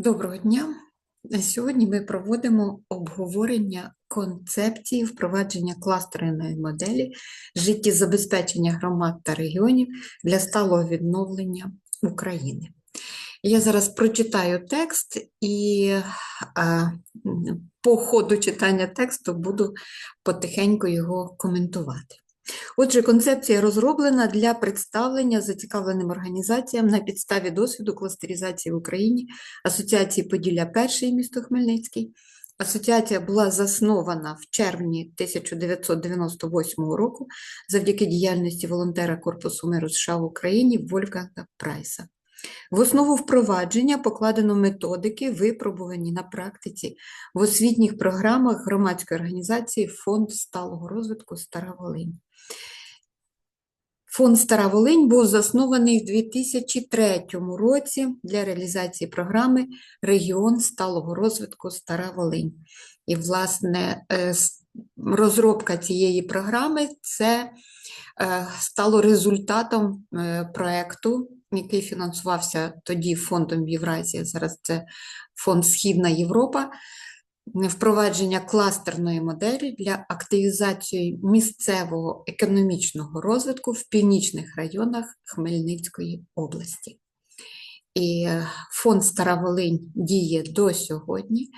Доброго дня! Сьогодні ми проводимо обговорення концепції впровадження кластерної моделі життєзабезпечення громад та регіонів для сталого відновлення України. Я зараз прочитаю текст і а, по ходу читання тексту буду потихеньку його коментувати. Отже, концепція розроблена для представлення зацікавленим організаціям на підставі досвіду кластеризації в Україні Асоціації Поділля Перший місто Хмельницький. Асоціація була заснована в червні 1998 року завдяки діяльності волонтера Корпусу миру США в Україні Вольфганга Прайса. В основу впровадження покладено методики, випробувані на практиці в освітніх програмах громадської організації Фонд сталого розвитку Стара Волинь. Фонд Стара Волинь був заснований в 2003 році для реалізації програми Регіон сталого розвитку Стара Волинь. І, власне, е, розробка цієї програми це е, стало результатом е, проєкту, який фінансувався тоді фондом Євразія, зараз це фонд Східна Європа впровадження кластерної моделі для активізації місцевого економічного розвитку в північних районах Хмельницької області. І е, фонд Стара Волинь діє до сьогодні.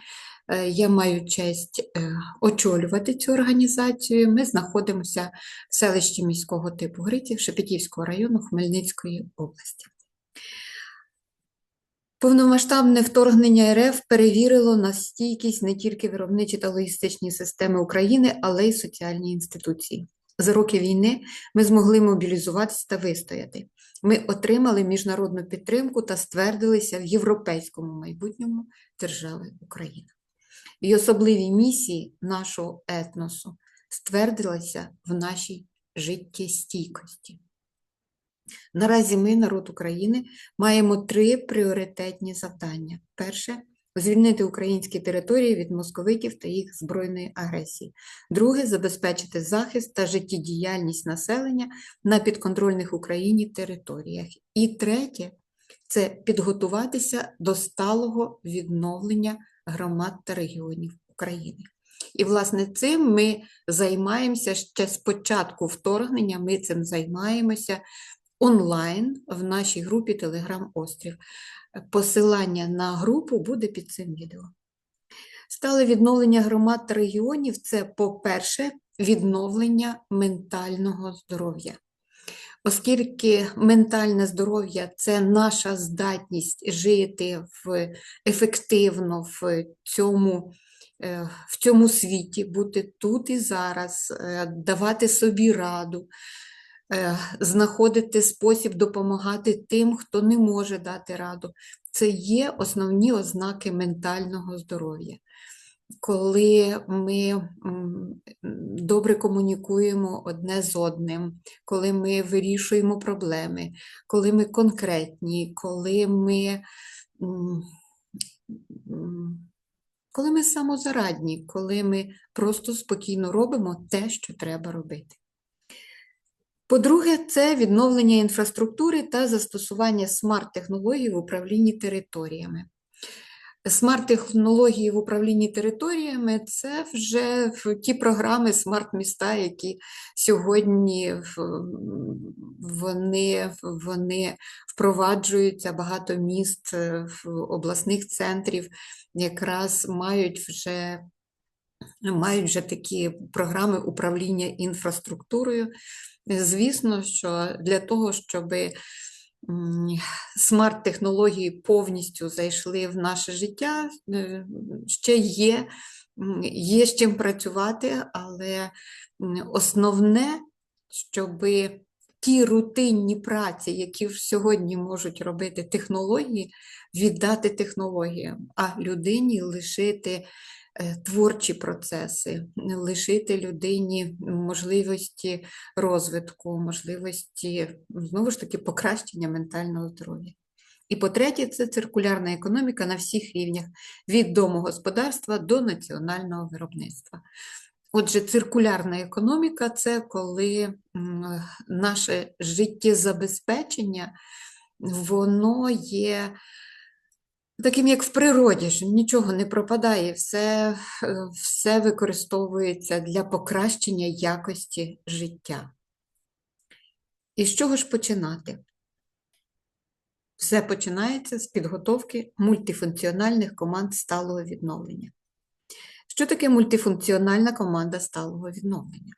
Е, я маю честь е, очолювати цю організацію. Ми знаходимося в селищі міського типу Гриців Шепетівського району Хмельницької області. Повномасштабне вторгнення РФ перевірило на стійкість не тільки виробничі та логістичні системи України, але й соціальні інституції. За роки війни ми змогли мобілізуватися та вистояти. Ми отримали міжнародну підтримку та ствердилися в європейському майбутньому держави Україна. І особливі місії нашого етносу ствердилися в нашій життєстійкості. Наразі ми, народ України, маємо три пріоритетні завдання. Перше звільнити українські території від московитів та їх збройної агресії. Друге забезпечити захист та життєдіяльність населення на підконтрольних Україні територіях. І третє це підготуватися до сталого відновлення громад та регіонів України. І, власне, цим ми займаємося ще з початку вторгнення. Ми цим займаємося онлайн в нашій групі Телеграм Острів. Посилання на групу буде під цим відео. Стале відновлення громад та регіонів це, по-перше, відновлення ментального здоров'я. Оскільки ментальне здоров'я це наша здатність жити в, ефективно в цьому е, в цьому світі, бути тут і зараз, е, давати собі раду, знаходити спосіб допомагати тим, хто не може дати раду. Це є основні ознаки ментального здоров'я. Коли ми добре комунікуємо одне з одним, коли ми вирішуємо проблеми, коли ми конкретні, коли ми коли ми самозарадні, коли ми просто спокійно робимо те, що треба робити. По-друге, це відновлення інфраструктури та застосування смарт-технологій в управлінні територіями. Смарт-технології в управлінні територіями це вже ті програми смарт-міста, які сьогодні вони, вони впроваджуються, багато міст обласних центрів якраз мають вже мають вже такі програми управління інфраструктурою. Звісно, що для того, щоб смарт-технології повністю зайшли в наше життя, е, ще є, є з чим працювати, але основне, щоб ті рутинні праці, які сьогодні можуть робити технології, віддати технологіям, а людині лишити творчі процеси, лишити людині можливості розвитку, можливості, знову ж таки, покращення ментального здоров'я. І по-третє, це циркулярна економіка на всіх рівнях від домогосподарства до національного виробництва. Отже, циркулярна економіка це коли наше життєзабезпечення, воно є таким як в природі, що нічого не пропадає, все, е, все використовується для покращення якості життя. І з чого ж починати? Все починається з підготовки мультифункціональних команд сталого відновлення. Що таке мультифункціональна команда сталого відновлення?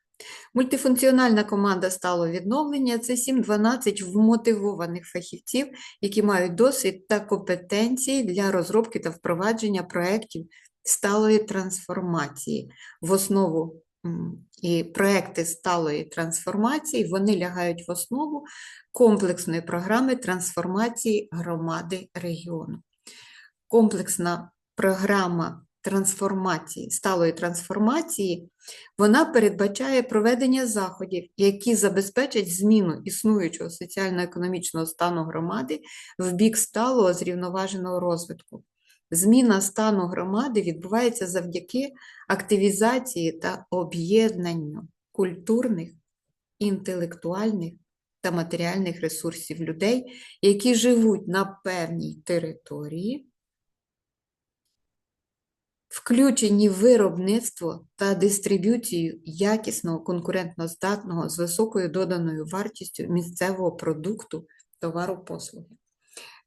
Мультифункціональна команда сталого відновлення це 7-12 вмотивованих фахівців, які мають досвід та компетенції для розробки та впровадження проєктів сталої трансформації. В основу і проекти сталої трансформації вони лягають в основу комплексної програми трансформації громади регіону. Комплексна програма трансформації, сталої трансформації, вона передбачає проведення заходів, які забезпечать зміну існуючого соціально-економічного стану громади в бік сталого зрівноваженого розвитку. Зміна стану громади відбувається завдяки активізації та об'єднанню культурних, інтелектуальних та матеріальних ресурсів людей, які живуть на певній території, включені в виробництво та дистриб'юцію якісного, конкурентноздатного з високою доданою вартістю місцевого продукту товару послуги.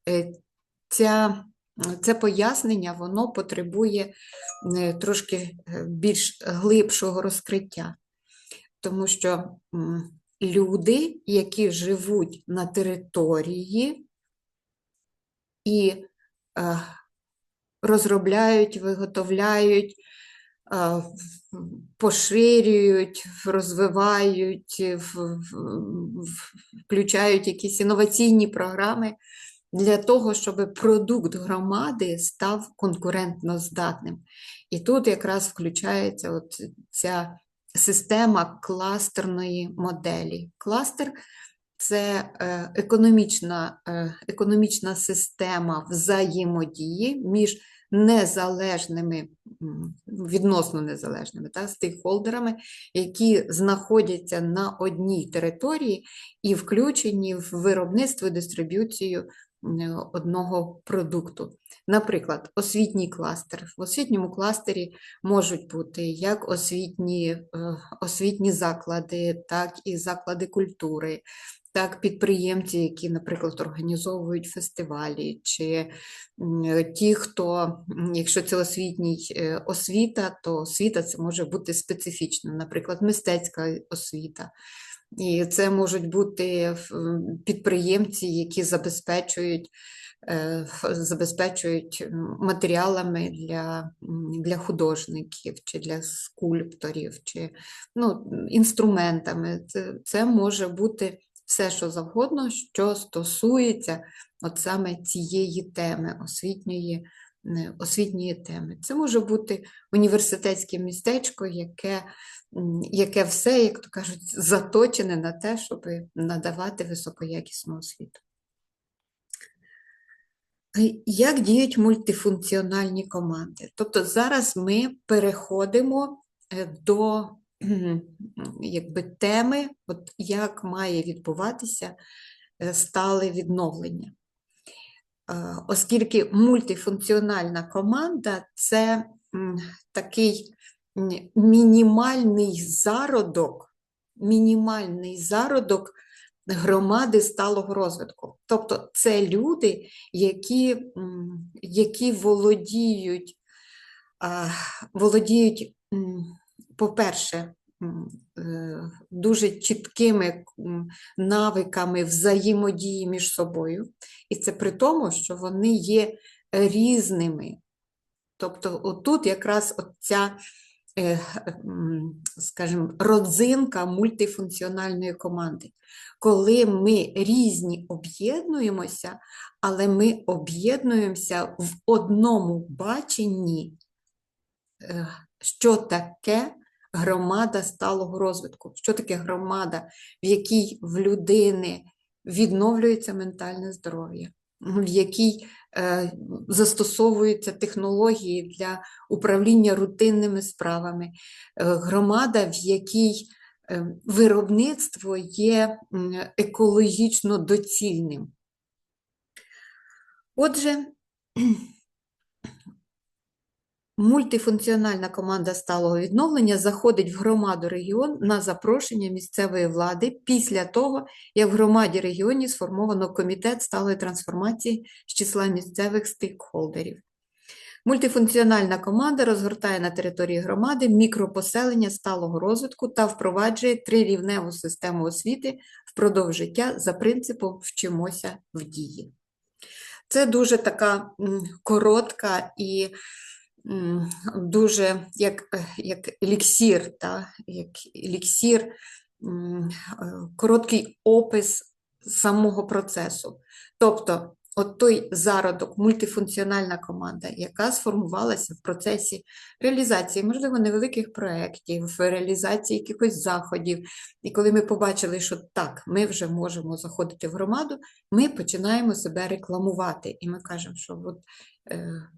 Е, Ця, це пояснення воно потребує е, трошки е, більш глибшого розкриття, тому що люди, які живуть на території і розробляють, виготовляють, поширюють, розвивають, включають якісь інноваційні програми для того, щоб продукт громади став конкурентно І тут якраз включається от ця система кластерної моделі. Кластер це е, економічна, е, економічна система взаємодії між незалежними, відносно незалежними та, стейкхолдерами, які знаходяться на одній території і включені в виробництво і дистриб'юцію одного продукту. Наприклад, освітній кластер. В освітньому кластері можуть бути як освітні, е, освітні заклади, так і заклади культури, так підприємці, які, наприклад, організовують фестивалі, чи ті, хто, якщо це освітній е, освіта, то освіта це може бути специфічна, наприклад, мистецька освіта. І це можуть бути підприємці, які забезпечують е, забезпечують матеріалами для, для художників чи для скульпторів, чи ну, інструментами. Це, це може бути все, що завгодно, що стосується от саме цієї теми, освітньої, освітньої теми. Це може бути університетське містечко, яке, яке все, як то кажуть, заточене на те, щоб надавати високоякісну освіту. Е, Як діють мультифункціональні команди? Тобто зараз ми переходимо е, до якби, теми, от як має відбуватися е, стале відновлення. Е, Оскільки мультифункціональна команда це такий мінімальний зародок, мінімальний зародок громади сталого розвитку. Тобто це люди, які, які володіють, володіють, по-перше, е, дуже чіткими навиками взаємодії між собою, і це при тому, що вони є різними. Тобто, отут якраз ця, е, скажімо, родзинка мультифункціональної команди. Коли ми різні об'єднуємося, але ми об'єднуємося в одному баченні, е, що таке громада сталого розвитку, що таке громада, в якій в людини відновлюється ментальне здоров'я, в якій е, застосовуються технології для управління рутинними справами, е, громада, в якій е, виробництво є екологічно доцільним. Отже, Мультифункціональна команда сталого відновлення заходить в громаду регіон на запрошення місцевої влади після того, як в громаді регіоні сформовано комітет сталої трансформації з числа місцевих стейкхолдерів. Мультифункціональна команда розгортає на території громади мікропоселення сталого розвитку та впроваджує трирівневу систему освіти впродовж життя за принципом вчимося в дії. Це дуже така коротка і дуже як, як еліксір, та, як еліксір, е, короткий опис самого процесу. Тобто, от той зародок, мультифункціональна команда, яка сформувалася в процесі реалізації, можливо, невеликих проєктів, реалізації якихось заходів. І коли ми побачили, що так, ми вже можемо заходити в громаду, ми починаємо себе рекламувати. І ми кажемо, що от, е,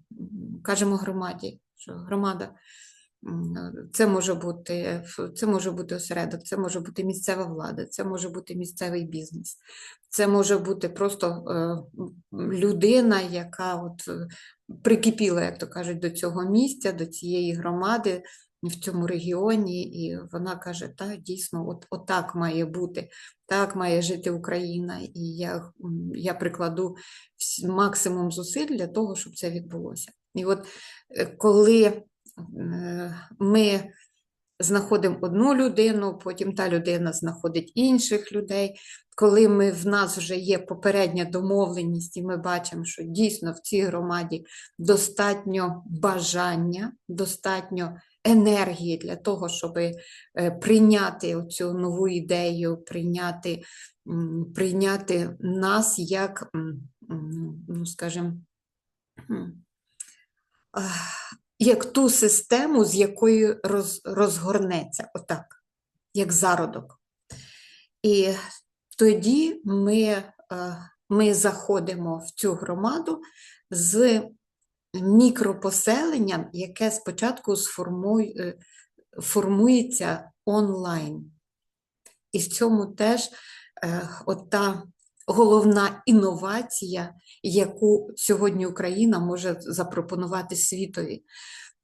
кажемо громаді, що громада. Це може бути це може бути осередок, це може бути місцева влада, це може бути місцевий бізнес, це може бути просто е, людина, яка от е, прикипіла, як то кажуть, до цього місця, до цієї громади в цьому регіоні, і вона каже: так, дійсно, от, отак має бути, так має жити Україна, і я, я прикладу максимум зусиль для того, щоб це відбулося. І от е, коли е, ми знаходимо одну людину, потім та людина знаходить інших людей. Коли ми, в нас вже є попередня домовленість, і ми бачимо, що дійсно в цій громаді достатньо бажання, достатньо енергії для того, щоб прийняти цю нову ідею, прийняти, прийняти нас як, ну, скажімо, як ту систему, з якою роз, розгорнеться, отак, як зародок. І тоді ми, е, ми заходимо в цю громаду з мікропоселенням, яке спочатку сформує, е, формується онлайн. І в цьому теж е, ота головна інновація, яку сьогодні Україна може запропонувати світові.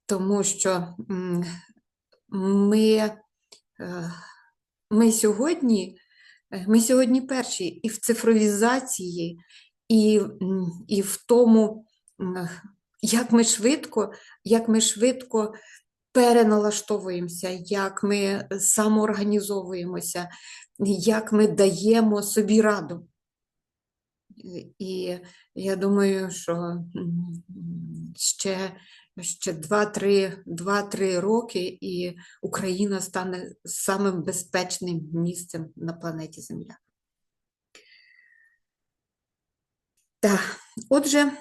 Тому що ми, е, ми сьогодні. Е, Ми сьогодні перші і в цифровізації, і, і в тому, як ми швидко, як ми швидко переналаштовуємося, як ми самоорганізовуємося, як ми даємо собі раду. І я думаю, що ще, ще 2-3 2-3 роки і Україна стане самим безпечним місцем на планеті Земля. Так, отже,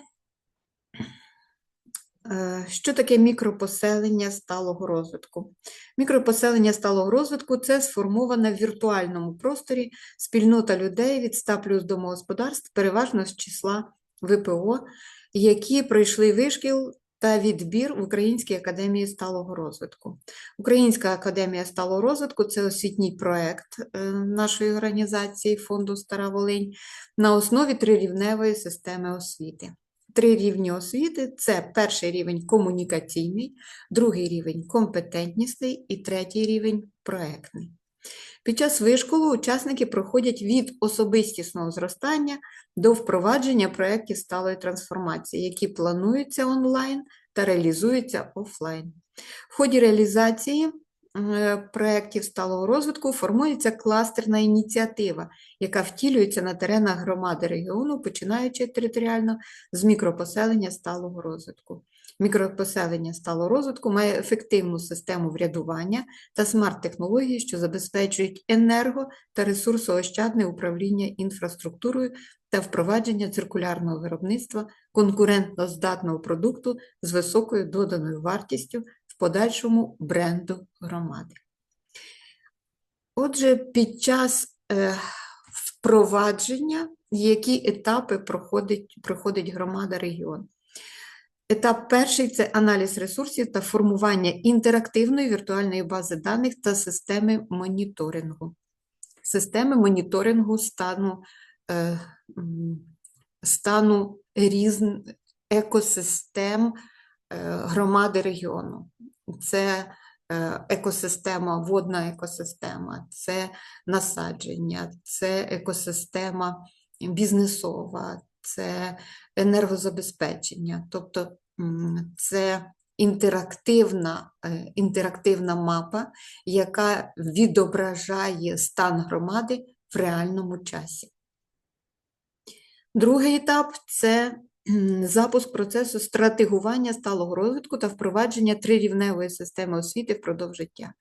що таке мікропоселення сталого розвитку? Мікропоселення сталого розвитку це сформована в віртуальному просторі спільнота людей від 100 плюс домогосподарств, переважно з числа ВПО, які пройшли вишкіл та відбір в Українській академії сталого розвитку. Українська академія сталого розвитку це освітній проект е, нашої організації фонду Стара Волинь на основі трирівневої системи освіти. Три рівні освіти це перший рівень комунікаційний, другий рівень компетентнісний і третій рівень проектний. Під час вишколу учасники проходять від особистісного зростання до впровадження проєктів сталої трансформації, які плануються онлайн та реалізуються офлайн. В ході реалізації проєктів сталого розвитку формується кластерна ініціатива, яка втілюється на теренах громади регіону, починаючи територіально з мікропоселення сталого розвитку. Мікропоселення сталого розвитку має ефективну систему врядування та смарт-технології, що забезпечують енерго та ресурсоощадне управління інфраструктурою та впровадження циркулярного виробництва конкурентно здатного продукту з високою доданою вартістю в подальшому бренду громади. Отже, під час е, впровадження, які етапи проходить, проходить громада регіон. Етап перший це аналіз ресурсів та формування інтерактивної віртуальної бази даних та системи моніторингу. Системи моніторингу стану, е, стану різн, екосистем громади регіону. Це е, екосистема, водна екосистема, це насадження, це екосистема бізнесова, це енергозабезпечення, тобто це інтерактивна, е, інтерактивна мапа, яка відображає стан громади в реальному часі. Другий етап це запуск процесу стратегування сталого розвитку та впровадження трирівневої системи освіти впродовж життя.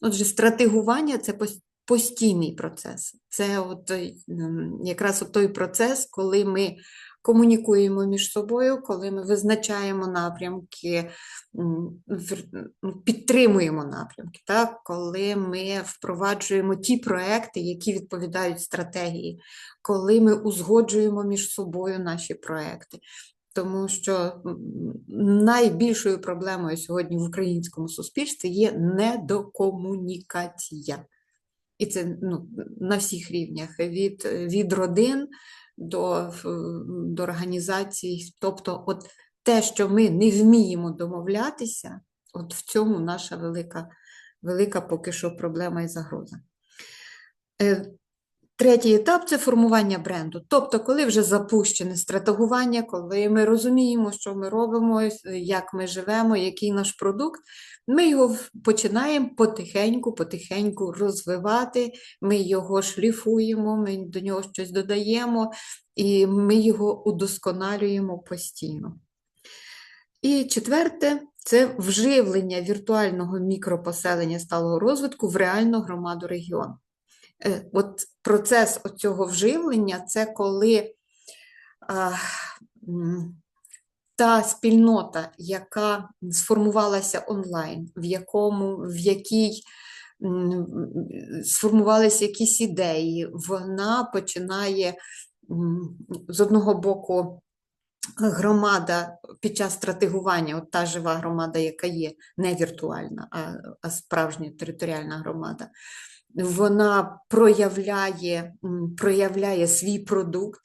Отже, стратегування це постійний процес. Це от, якраз от той процес, коли ми комунікуємо між собою, коли ми визначаємо напрямки, ну, підтримуємо напрямки, так? коли ми впроваджуємо ті проекти, які відповідають стратегії, коли ми узгоджуємо між собою наші проекти. Тому що найбільшою проблемою сьогодні в українському суспільстві є недокомунікація. І це ну, на всіх рівнях: від, від родин до, до організацій. Тобто, от те, що ми не вміємо домовлятися, от в цьому наша велика, велика поки що проблема і загроза. Е, Третій етап це формування бренду. Тобто, коли вже запущене стратегування, коли ми розуміємо, що ми робимо, як ми живемо, який наш продукт, ми його починаємо потихеньку, потихеньку розвивати, ми його шліфуємо, ми до нього щось додаємо, і ми його удосконалюємо постійно. І четверте це вживлення віртуального мікропоселення сталого розвитку в реальну громаду регіону. Е, От процес цього вживлення це коли а, та спільнота, яка сформувалася онлайн, в якому, в якій сформувалися якісь ідеї, вона починає з одного боку громада під час стратегування, от та жива громада, яка є, не віртуальна, а, а справжня територіальна громада, вона проявляє, проявляє свій продукт,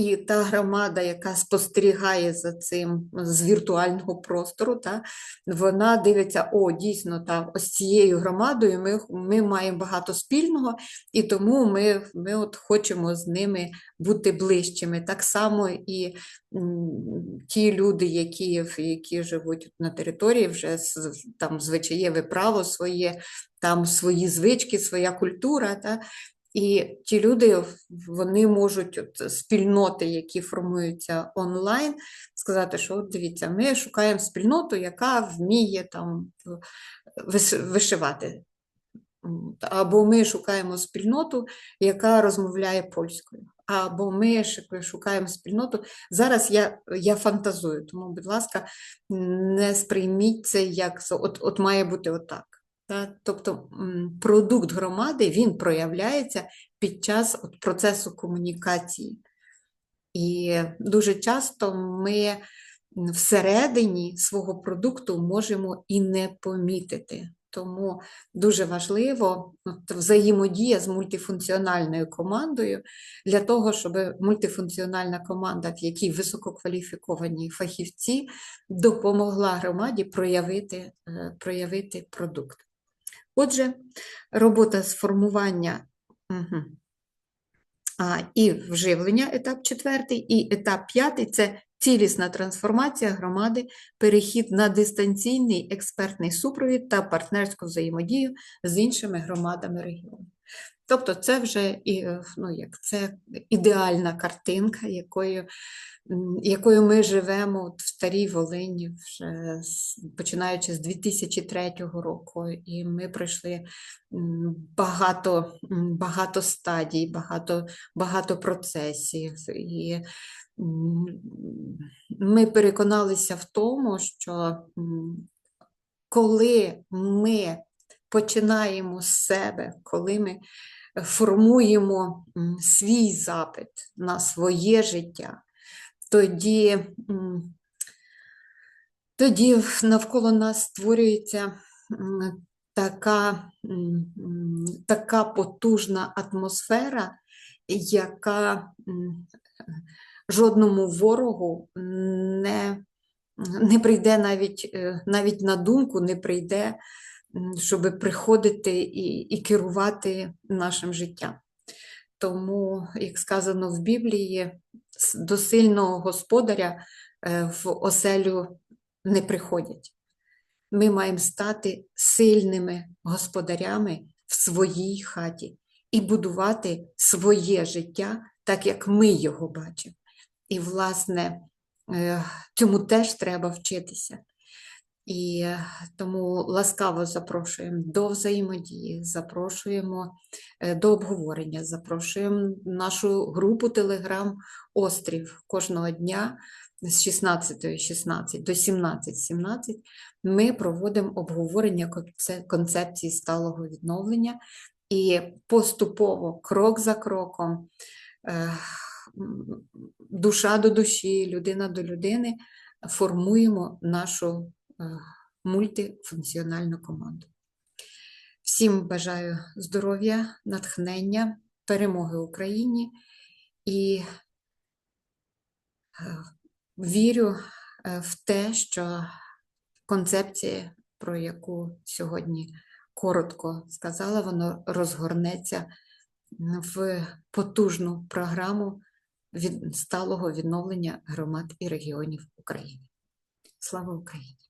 і та громада, яка спостерігає за цим з віртуального простору, та, вона дивиться, о, дійсно, та, ось цією громадою ми, ми маємо багато спільного, і тому ми, ми от хочемо з ними бути ближчими. Так само і ті люди, які, які живуть на території, вже там звичаєве право своє, там свої звички, своя культура. Та? І ті люди вони можуть от, спільноти, які формуються онлайн, сказати, що от дивіться, ми шукаємо спільноту, яка вміє там вишивати. Або ми шукаємо спільноту, яка розмовляє польською. Або ми шукаємо спільноту. Зараз я, я фантазую, тому, будь ласка, не сприйміть це як от, от має бути отак. Тобто продукт громади він проявляється під час процесу комунікації. І дуже часто ми всередині свого продукту можемо і не помітити. Тому дуже важливо от, взаємодія з мультифункціональною командою для того, щоб мультифункціональна команда, в якій висококваліфіковані фахівці, допомогла громаді проявити, е, проявити продукт. Отже, робота з формування угу, а, і вживлення, етап четвертий, і етап п'ятий це цілісна трансформація громади, перехід на дистанційний експертний супровід та партнерську взаємодію з іншими громадами регіону. Тобто це вже е, ну, як, це ідеальна картинка, якою, якою ми живемо в Старій Волині, вже починаючи з 2003 року, і ми пройшли багато, багато стадій, багато, багато процесів. І ми переконалися в тому, що коли ми починаємо з себе, коли ми формуємо свій запит на своє життя, тоді, тоді навколо нас створюється така, така потужна атмосфера, яка жодному ворогу не, не прийде навіть, е, навіть на думку, не прийде, щоб приходити і, і керувати нашим життям. Тому, як сказано в Біблії, до сильного господаря е, в оселю не приходять. Ми маємо стати сильними господарями в своїй хаті і будувати своє життя так, як ми його бачимо. І, власне, е, цьому теж треба вчитися. І е, тому ласкаво запрошуємо до взаємодії, запрошуємо е, до обговорення, запрошуємо нашу групу Телеграм Острів. Кожного дня з 16.16 до 17.17 ми проводимо обговорення концепції сталого відновлення. І поступово, крок за кроком, е, душа до душі, людина до людини формуємо нашу мультифункціональну команду. Всім бажаю здоров'я, натхнення, перемоги Україні і е, вірю е, в те, що концепція, про яку сьогодні коротко сказала, воно розгорнеться в потужну програму від сталого відновлення громад і регіонів України. Слава Україні!